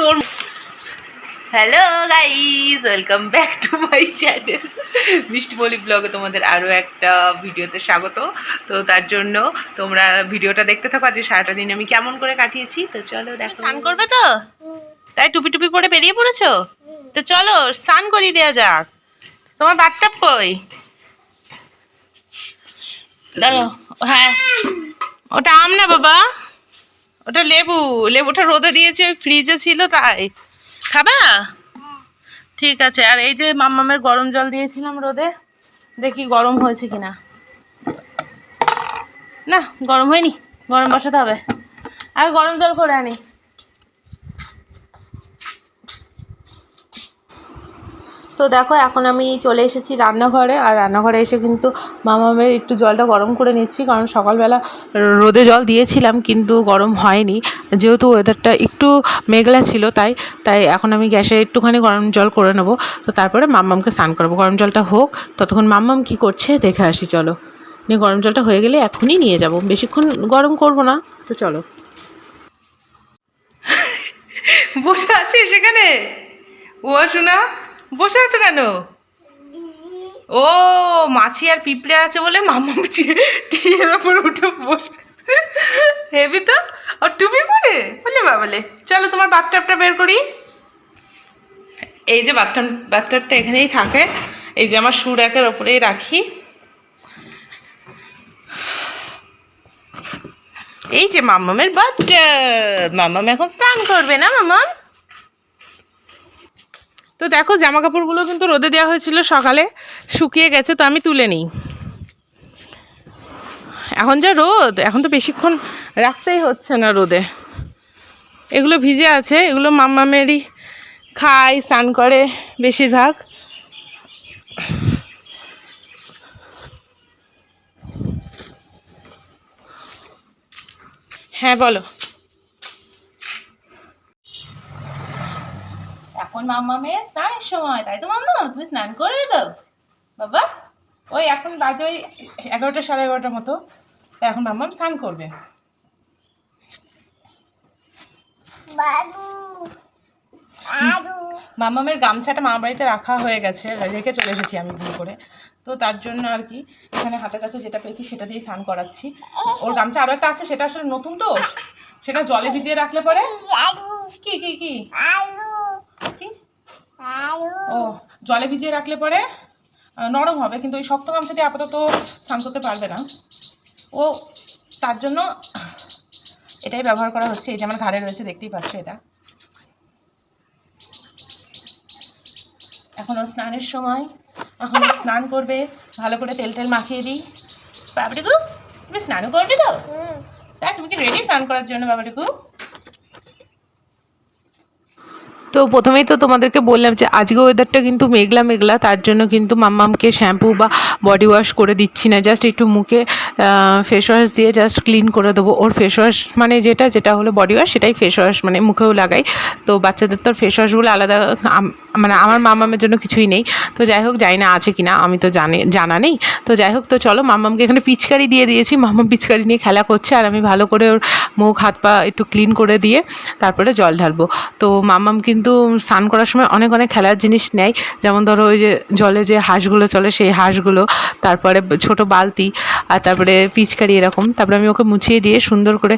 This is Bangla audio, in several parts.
তোর hello guys welcome back to my channel মিষ্টি বলি ব্লগে তোমাদের আরও একটা ভিডিওতে স্বাগত। তো তার জন্য তোমরা ভিডিওটা দেখতে থাকো। আজকে সারাটা দিন আমি কেমন করে কাটিয়েছি? তো চলো দেখো। স্নান করবে তো? তাই টুপি টুপি পরে বেরিয়ে পড়েছো? তো চলো, স্নান করিয়ে দেওয়া যাক। তোমার বাথটাব কই? দাঁড়ো হ্যাঁ। ওটা আম না বাবা? ওটা লেবু লেবুটা রোদে দিয়েছি, ওই ফ্রিজে ছিল তাই। খাবা? ঠিক আছে, আর এই যে মাম্মামের গরম জল দিয়েছিলাম রোদে, দেখি গরম হয়েছে কিনা। না, গরম হয়নি, গরম বসাতে হবে। আর গরম জল করে আনি। তো দেখো, এখন আমি চলে এসেছি রান্নাঘরে। আর রান্নাঘরে এসে কিন্তু মামামের একটু জলটা গরম করে নিচ্ছি, কারণ সকালবেলা রোদে জল দিয়েছিলাম, কিন্তু গরম হয়নি। যেহেতু ওয়েদারটা একটু মেঘলা ছিল তাই তাই এখন আমি গ্যাসে একটুখানি গরম জল করে নেব। তো তারপরে মাম্মামকে স্নান করব। গরম জলটা হোক, ততক্ষণ মাম্মাম কি করছে দেখে আসি, চলো। নিয়ে গরম জলটা হয়ে গেলে এখনই নিয়ে যাব। বেশিক্ষণ গরম করব না, তো চলো। বসে আছে সেখানে ও শোনা বসে আছো কেন? ও, মাছি আর পিঁপড়ে আছে বলে মামা টিয়ের ওপর উঠে বসে হেবি তো? আর টুপি পরে? বলে বাবলে চলো তোমার বাথটাবটা বের করি। এই যে বাথটাব, বাথটাবটা এখানেই থাকে। এই যে আমার সুর একের ওপরেই রাখি। এই যে মাম্মামের বাথটাব। মাম্মাম এখন স্নান করবে না, মাম্মাম? তো দেখো জামা কাপড়গুলো কিন্তু রোদে দেওয়া হয়েছিল সকালে, শুকিয়ে গেছে তো আমি তুলে নিই। এখন যা রোদ, এখন তো বেশিক্ষণ রাখতেই হচ্ছে না রোদে। এগুলো ভিজে আছে, এগুলো মাম্মামেরই খায়, স্নান করে বেশিরভাগ। হ্যাঁ বলো। এখন মাম্মা মেয়ে স্নানের সময় তাই তো মাম্মা তুমি স্নান করবে তো বাবা ওই এখন বাজে ওই এগারোটা সাড়ে এগারোটার মতো তা এখন মাম্মা স্নান করবে। মাম্মামের গামছাটা মামা বাড়িতে রাখা হয়ে গেছে রেখে চলে এসেছি আমি ভুল করে। তো তার জন্য আর কি এখানে হাতের কাছে যেটা পেয়েছি সেটা দিয়ে স্নান করাচ্ছি। ওর গামছা আরও একটা আছে সেটা আসলে নতুন তো সেটা জলে ভিজিয়ে রাখলে পরে? কি কি কি? ও জলে ভিজিয়ে রাখলে পরে নরম হবে কিন্তু ওই শক্ত গামছা দিয়ে আপাতত স্নান করতে পারবে না। ও তার জন্য এটাই ব্যবহার করা হচ্ছে এই যে আমার ঘাড়ে রয়েছে দেখতেই পাচ্ছ এটা। এখন ওর স্নানের সময় এখন স্নান করবে ভালো করে তেল তেল মাখিয়ে দিই। বাবরিকু তুমি স্নানও করবে তো? তাই তুমি কি রেডি স্নান করার জন্য বাবরিকু? তো প্রথমেই তো তোমাদেরকে বললাম যে আজকে ওয়েদারটা কিন্তু মেঘলা মেঘলা, তার জন্য কিন্তু মাম্মামকে শ্যাম্পু বা বডি ওয়াশ করে দিচ্ছি না। জাস্ট একটু মুখে ফেস ওয়াশ দিয়ে জাস্ট ক্লিন করে দেবো। ওর ফেস ওয়াশ মানে যেটা যেটা হলো বডি ওয়াশ সেটাই ফেস ওয়াশ মানে মুখেও লাগাই। তো বাচ্চাদের তো ফেস ওয়াশগুলো আলাদা মানে আমার মামামের জন্য কিছুই নেই। তো যাই হোক জানি না আছে কি না আমি তো জানি, জানা নেই। তো যাই হোক তো চলো মাম্মামকে এখানে পিচকারি দিয়ে দিয়েছি। মাম্মাম পিচকারি নিয়ে খেলা করছে আর আমি ভালো করে ওর মুখ, হাত, পা একটু ক্লিন করে দিয়ে তারপরে জল ঢালবো। তো মামাম কিন্তু স্নান করার সময় অনেক অনেক খেলার জিনিস নেয়। যেমন ধরো ওই যে জলে যে হাঁসগুলো চলে, সেই হাঁসগুলো, তারপরে ছোট বালতি আর তারপরে পিচকারি এরকম। তারপরে আমি ওকে মুছিয়ে দিয়ে সুন্দর করে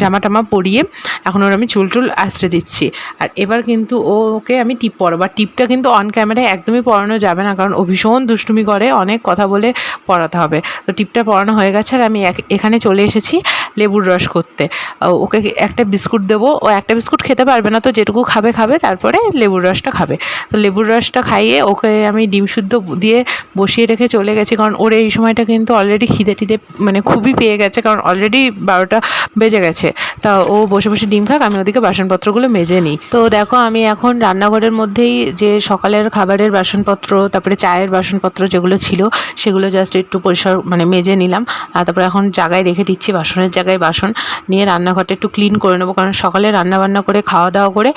জামা টামা পরিয়ে এখন ওর আমি চুল টুল আশ্রে দিচ্ছি। আর এবার কিন্তু ওকে আমি টিপ পরাবো বা টিপটা কিন্তু অন ক্যামেরায় একদমই পরানো যাবে না, কারণ ও ভীষণ দুষ্টুমি করে, অনেক কথা বলে পড়াতে হবে। তো টিপটা পরানো হয়ে গেছে আর আমি এখানে চলে এসেছি। লেবুর রস করতে। ওকে একটা বিস্কুট দেবো, ও একটা বিস্কুট খেতে পারবে না তো যেটুকু খাবে খাবে, তারপরে লেবুর রসটা খাবে। তো লেবুর রসটা খাইয়ে ওকে আমি ডিম শুদ্ধ দিয়ে বসিয়ে রেখে চলে গেছি, কারণ ওর এই সময়টা কিন্তু অলরেডি খিদে টিদে মানে খুবই পেয়ে গেছে, কারণ অলরেডি বারোটা বেজে গেছে। তা ও বসে বসে ডিম খাক, আমি ওদিকে বাসনপত্রগুলো মেজে নিই। তো দেখো, আমি এখন রান্নাঘরের মধ্যেই যে সকালের খাবারের বাসনপত্র, তারপরে চায়ের বাসনপত্র যেগুলো ছিল, সেগুলো জাস্ট একটু পরিষ্কার মানে মেজে নিলাম। আর তারপরে এখন জায়গায় রেখে দিচ্ছি বাসনের জায়গায় বাসন নিয়ে রান্নাঘরটা একটু ক্লিন করে নেব। কারণ সকালে রান্না বান্না করে খাওয়া দাওয়া করে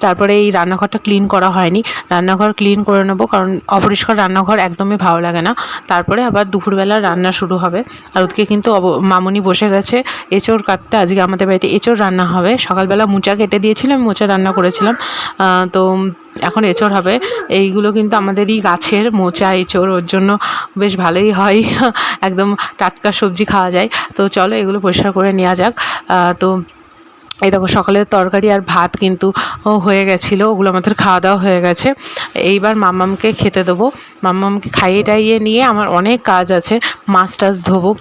তারপরে এই রান্নাঘরটা ক্লিন করা হয়নি। রান্নাঘর ক্লিন করে নেব, কারণ অপরিষ্কার রান্নাঘর একদমই ভালো লাগে না। তারপরে আবার দুপুরবেলা রান্না শুরু হবে। আর ওদিকে কিন্তু মামুনি বসে গেছে। এঁচড় কাটতে, আজকে আমাদের বাড়িতে এঁচড় রান্না হবে। সকালবেলা মোচা কেটে দিয়েছিলাম, মোচা রান্না করেছিলাম। তো এখন এঁচড় হবে। এইগুলো কিন্তু আমাদেরই গাছের মোচা, এঁচড়, ওর জন্য বেশ ভালোই হয়। একদম টাটকা সবজি খাওয়া যায়। তো চলো এগুলো পরিষ্কার করে নেওয়া যাক। তো এই দেখো সকালের তরকারি আর ভাত কিন্তু হয়ে গেছিল। ওগুলো আমাদের খাওয়া দাওয়া হয়ে গেছে। এইবার মাম্মামকে খেতে দেবো। মাম্মামকে খাইয়ে টাইয়ে নিয়ে আমার অনেক কাজ আছে, মাছ টাছ ধোবো।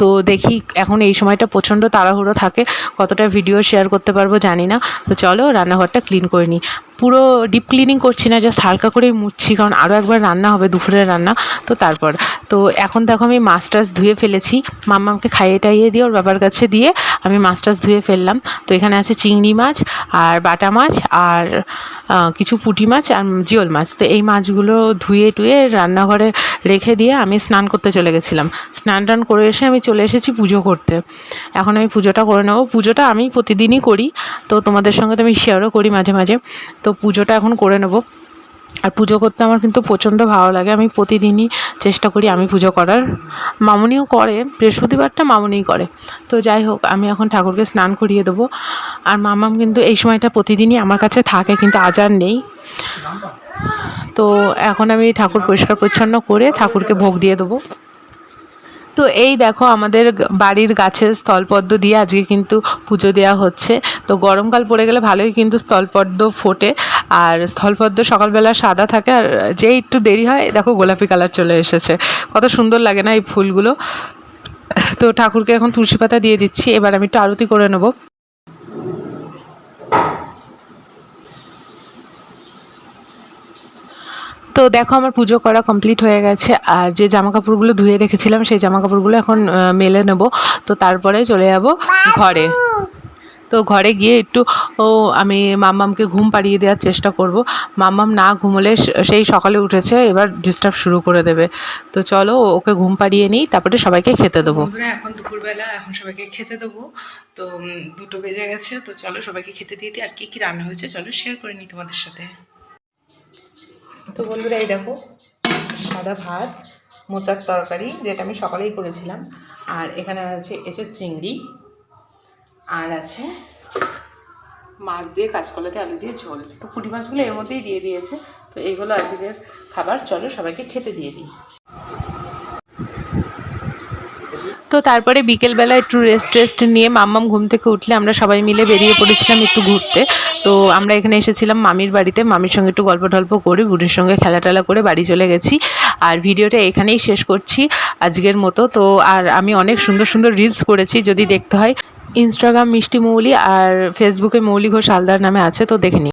তো দেখি এখন এই সময়টা প্রচণ্ড তাড়াহুড়ো থাকে, কতটা ভিডিও শেয়ার করতে পারব জানি না। তো চলো, রান্নাঘরটা ক্লিন করে নিই। পুরো ডিপ ক্লিনিং করছি না জাস্ট হালকা করেই মুছছি, কারণ আরও একবার রান্না হবে, দুপুরের রান্না। তো তারপর, তো এখন দেখো আমি মাছ টাছ ধুয়ে ফেলেছি। মাম্মামকে খাইয়ে টাইয়ে দিয়ে, ওর বাবার কাছে দিয়ে আমি মাছ টাছ ধুয়ে ফেললাম। তো এখানে আছে চিংড়ি মাছ, আর বাটা মাছ, আর কিছু পুঁটি মাছ, আর জিওল মাছ। তো এই মাছগুলো ধুয়ে টুয়ে রান্নাঘরে রেখে দিয়ে আমি স্নান করতে চলে গেছিলাম। স্নান টান করে এসে আমি চলে এসেছি পুজো করতে। এখন আমি পুজোটা করে নেব। পুজোটা আমি প্রতিদিনই করি। তো তোমাদের সঙ্গে তো আমি শেয়ারও করি মাঝে মাঝে। তো পুজোটা এখন করে নেব। আর পুজো করতে আমার কিন্তু প্রচণ্ড ভালো লাগে। আমি প্রতিদিনই চেষ্টা করি আমি পুজো করার। মামুনিও করে, বৃহস্পতিবারটা মামুনিই করে। তো যাই হোক, আমি এখন ঠাকুরকে স্নান করিয়ে দেবো। আর মামাম কিন্তু এই সময়টা প্রতিদিনই আমার কাছে থাকে, কিন্তু আজ আর নেই। তো এখন আমি ঠাকুর পরিষ্কার পরিচ্ছন্ন করে ঠাকুরকে ভোগ দিয়ে দেবো। তো এই দেখো আমাদের বাড়ির গাছের স্থলপদ্ম দিয়ে আজকে কিন্তু পুজো দেওয়া হচ্ছে। তো গরমকাল পড়ে গেলে ভালোই কিন্তু স্থলপদ্ম ফোটে। আর স্থলপদ্ম সকালবেলা সাদা থাকে আর যেই একটু দেরি হয়, দেখো গোলাপি কালার চলে এসেছে। কত সুন্দর লাগে না এই ফুলগুলো। তো ঠাকুরকে এখন তুলসী পাতা দিয়ে দিচ্ছি। এবার আমি একটু আরতি করে নেব। তো দেখো আমার পুজো করা কমপ্লিট হয়ে গেছে। আর যে জামা কাপড়গুলো ধুয়ে রেখেছিলাম, সেই জামা কাপড়গুলো এখন মেলে নেব। তো তারপরে চলে যাব ঘরে। তো ঘরে গিয়ে একটু, ও, আমি মাম্মামকে ঘুম পাড়িয়ে দেওয়ার চেষ্টা করব। মাম্মাম না ঘুমোলে সেই সকালে উঠেছে, এবার ডিস্টার্ব শুরু করে দেবে। তো চলো, ওকে ঘুম পাড়িয়ে নিই, তারপরে সবাইকে খেতে দেবো। এখন দুপুরবেলা, এখন সবাইকে খেতে দেবো। তো দুটো বেজে গেছে, তো চলো সবাইকে খেতে দিয়ে দিই। আর কী কী রান্না হয়েছে, চলো শেয়ার করে নিই তোমাদের সাথে। তো বন্ধুরা এই দেখো, সাদা ভাত, মোচার তরকারি, যেটা আমি সকালেই করেছিলাম। আর এখানে আছে এসে চিংড়ি, আর আছে মাছ দিয়ে কাঁচকলাতে আলু দিয়ে ঝোল। তো পুঁটি মাছগুলো এর মধ্যেই দিয়ে দিয়েছে। তো এইগুলো আজকের খাবার, চলো সবাইকে খেতে দিয়ে দিই। তো তারপরে বিকেলবেলা একটু রেস্ট টেস্ট নিয়ে মাম্মাম ঘুম থেকে উঠলে আমরা সবাই মিলে বেরিয়ে পড়েছিলাম একটু ঘুরতে। তো আমরা এখানে এসেছিলাম মামির বাড়িতে। মামির সঙ্গে একটু গল্প টল্প করে, বুড়ির সঙ্গে খেলা টেলা করে বাড়ি চলে গেছি। আর ভিডিওটা এখানেই শেষ করছি আজকের মতো। তো আর আমি অনেক সুন্দর সুন্দর রিলস করেছি, যদি দেখতে হয়। ইনস্টাগ্রাম মিষ্টি মৌলি আর ফেসবুকে মৌলি ঘোষ হালদার নামে আছে, তো দেখে